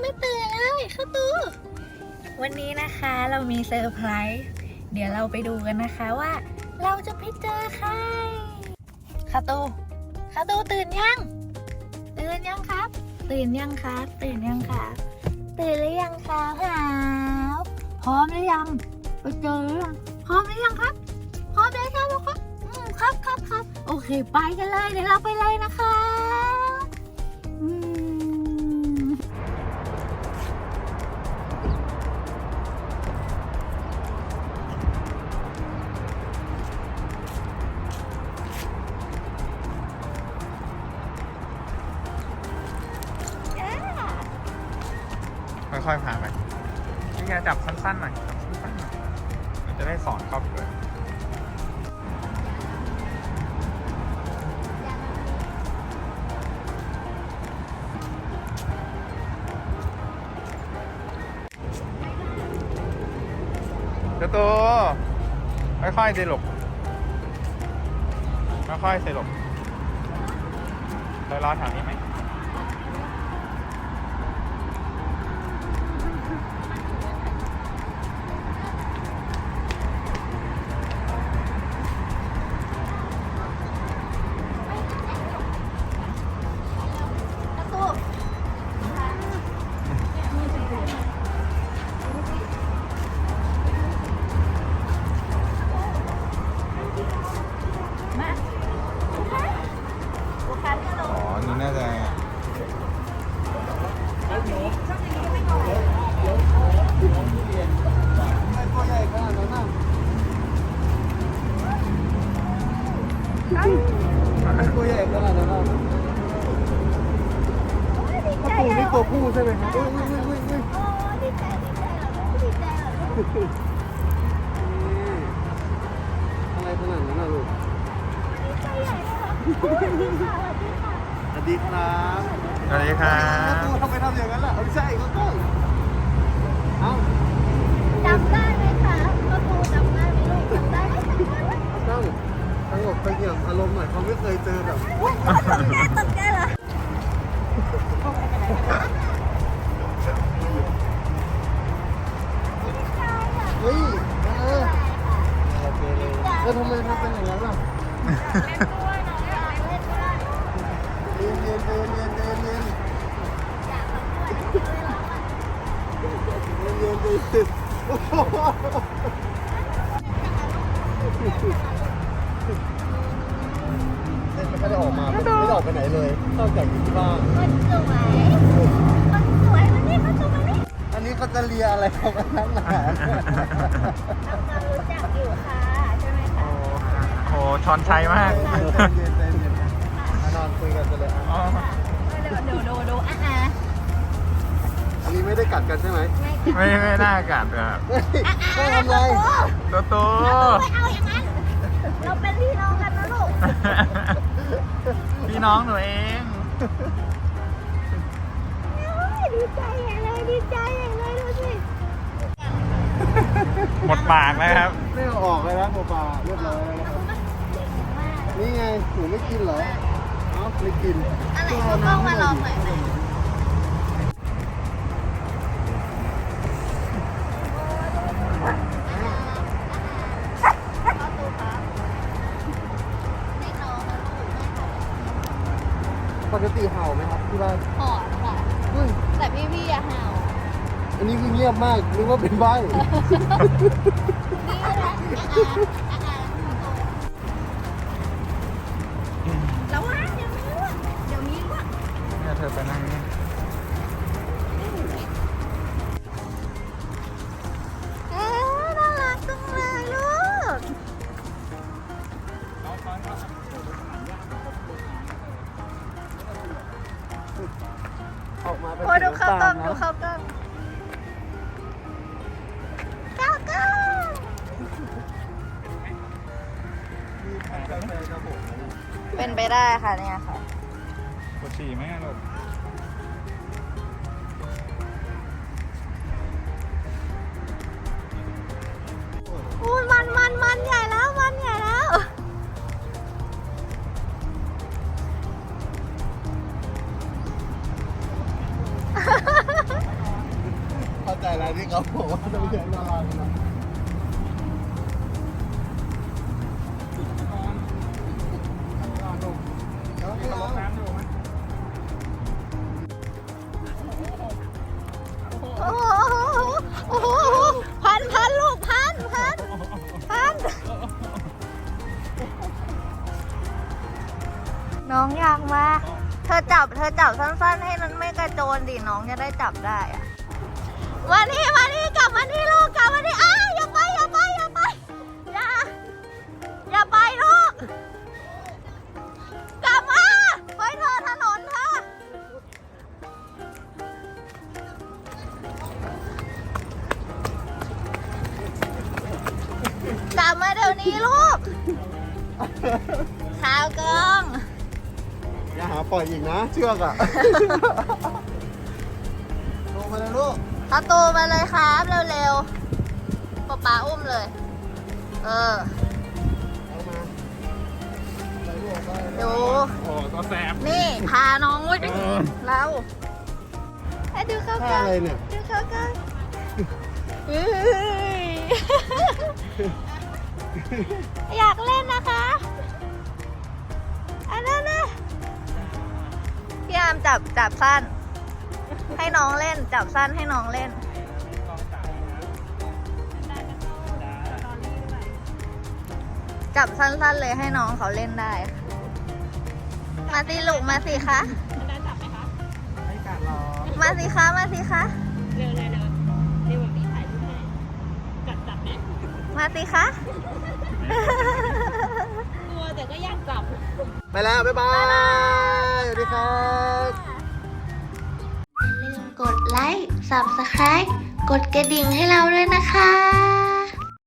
ไม่เตือนอะคาโต้วันนี้นะคะเรามีเซอร์ไพรส์เดี๋ยวเราไปดูกันนะคะว่า เราจะไปเจอใครคาตูคาตูตื่นยัง ตื่นยังครับ ตื่นยังครับ ตื่นยังครับ ตื่นหรือยังครับหาวพร้อมหรือยังไปเจอหรือยังพร้อมหรือยังครับ พร้อมแล้วใช่ไหมครับอืมครับครับครับโอเค ไปกันเลยเดี๋ยวเราไปเลยนะคะ ค่อยๆพาไปนี่ไงจับสั้นๆหน่อยจับสั้นๆหน่อยมันจะได้สอนครอบครัวเจ้าตัวค่อยๆสิลูกค่อยๆสิลูกเรารอแถวนี้ไหม ตัวใหญ่ขนาดนั้นน่ะดีใจปู่อะนี่ตัวผู้ใช่ไหมครับอุ้ยอุ้ยอุ้ยอุ้ยโอ้ดีใจดีใจเหรอลูกดีใจเหรอลูกอะไรขนาดนั้นน่ะลูกดีใจใหญ่เลยเหรอโอ้ยดีค่ะสวัสดีค่ะสวัสดีครับสวัสดีครับตัวทำไมทำอย่างนั้นล่ะไม่ใช่ก็ต้อง ทำไมทำเป็นอย่างนั้นล่ะเรียนเรียนเรียนเรียนเรียนเรียนเรียนเรียนเรียนโอ้โหไม่ได้ออกมาไม่ได้ออกไปไหนเลยนอกจากอยู่ที่บ้านคนสวยคนสวยมานี่คนสวยมานี่อันนี้เขาจะเลียอะไรของมันนักหนา ชอนชัยมากเย็นใจเย็นมานอนคุยกันไปเลยอะอ๋อดูดูดูอะอะอันนี้ไม่ได้กัดกันใช่ไหมไม่ไม่น่ากัดแบบไม่ทำไรตัวโตไม่เอาอย่างนั้นเราเป็นพี่น้องกันนะลูกพี่น้องหนูเองดีใจใหญ่เลยดีใจใหญ่เลยดูสิหมดปากแล้วครับไม่เอาออกเลยนะโปปลาเรียบร้อยแล้ว นะครับนี่ไงหนูไม่กินเหรอเอ้าไม่กินอะไรก็ต้องมาลองหน่อยไหมไม่น้องนะลูกไม่หอปกติเห่าไหมครับที่บ้านหอนค่ะเฮ้ยแต่พี่พี่อะเห่า อันนี้คือเงียบมากนึกว่าเป็นใบนี่แหละอะอะอะระาเป็นโอ้ยดูเข้ากล้องสีดูน้ำตเข้ากล้องเข้ากล้องมีกาแฟครับผมเป็นไปได้ค่ะเนี่ยค่ะ ปวดฉี่ไหมอะลูก เขาใจอะไรที่เขาบอกว่าต้องใช้นาราขนาดแล้วไม่รเอาดน้ำดูไหมโอ้โหโอ้โหพันพันลูกพันพันพัน น้องอยากมา เธอจับ เธอจับสั้นๆ ให้มันไม่กระโจนดิ น้องจะได้จับได้อะ มานี่มานี่กลับมานี่ลูกกลับมานี่อ้ายอย่าไปอย่าไปอย่าไปอย่าอย่าไปลูกกลับมาไปเธอะถนนเธอะกลับมาเดี๋ยวนี้ลูกข้าวกล้อง อย่าหาปล่อยอีกนะ เชือกอะ ลงมาเลยลูก เอาตูมาเลยครับเร็วๆป๊าป๊าอุ้มเลย เออเอามาไปลูกไปดูโอ้ตัวแสบนี่ พาน้องไว้ดิเออเราให้ดูข้าวกท่าล้องอะไรเนี่ยดูข้าวกล้องเฮ้ยอยากเล่นนะคะอันนั้นนะพี่อามจับจับสั้น ให้น้องเล่น จับสั้นให้น้องเล่น จับสั้นๆเลยให้น้องเขาเล่นได้มาสิลูกมาสิคะ ไม่กัดหรอก มาสิคะมาสิคะเร็วเร็วเร็วเร็วแบบนี้ถ่ายรูปให้จับจับเนี่ยมาสิคะ กลัวแต่ก็อยากจับ ไปแล้ว บ๊ายบาย สวัสดีครับอย่าลืมกด ไลค์ Subscribe กดกระดิ่งให้เราด้วยนะคะ